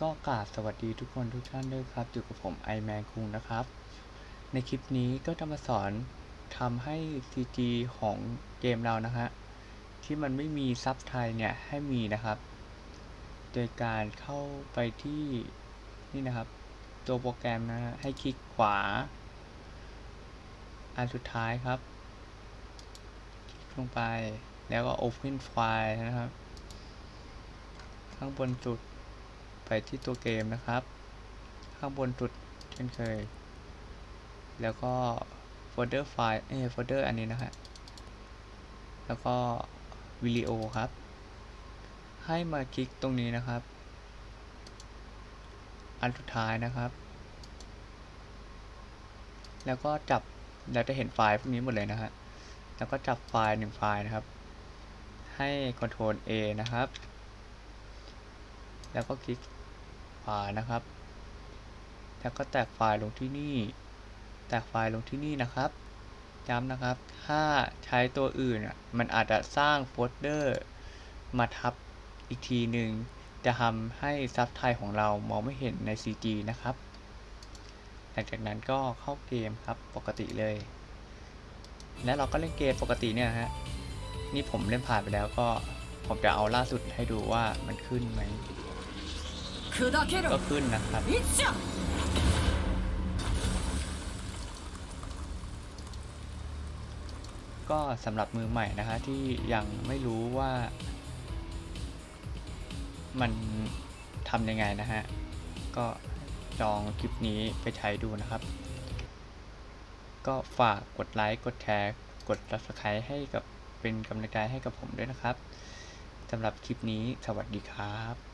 ก็กราบสวัสดีทุกคนทุกท่านด้วยครับ อยู่กับผมไอแมนคุงนะครับ ในคลิปนี้ก็จะมาสอนทำให้ CG ของเกมเรานะฮะ ที่มันไม่มีซับไทยเนี่ย ให้มีนะครับ โดยการเข้าไปที่นี่นะครับ ตัวโปรแกรมนะฮะ ให้คลิกขวา อันสุดท้ายครับ คลิกลงไปแล้วก็ Open File นะครับ ข้างบนสุด ไปที่ตัวเกมนะครับ ข้างบนสุดเช่นเคย แล้วก็โฟลเดอร์ไฟล์เอโฟลเดอร์อันนี้นะฮะแล้วก็วิดีโอครับ ให้มาคลิกตรงนี้นะครับ อันสุดท้ายนะครับ แล้วก็จับเราจะเห็นไฟล์พวกนี้หมดเลยนะฮะแล้วก็จับไฟล์หนึ่งไฟล์นะครับ ให้ Ctrl A นะครับ แล้วก็คลิกขวานะครับ แล้วก็แตกไฟล์ลงที่นี่ แตกไฟล์ลงที่นี่นะครับ ย้ำนะครับ ถ้าใช้ตัวอื่นอะมันอาจจะสร้างโฟลเดอร์มาทับอีกทีหนึ่งจะทำให้ซับไทยของเรามองไม่เห็นใน CG นะครับ หลังจากนั้นก็เข้าเกมครับปกติเลย และเราก็เล่นเกมปกติเนี่ยฮะ นี่ผมเล่นผ่านไปแล้วก็ผมจะเอาล่าสุดให้ดูว่ามันขึ้นไหม 砕け ก็ ろ ขึ้นนะครับ いっしゃ ก็สำหรับมือใหม่นะคะที่ยังไม่รู้ว่า มันทำยังไงนะฮะ ก็ลองคลิปนี้ไปใช้ดูนะครับ ก็ฝากกดไลค์กดแชร์กด subscribe ให้กับเป็นกำลังใจให้กับผมด้วยนะครับสำหรับคลิปนี้สวัสดีครับ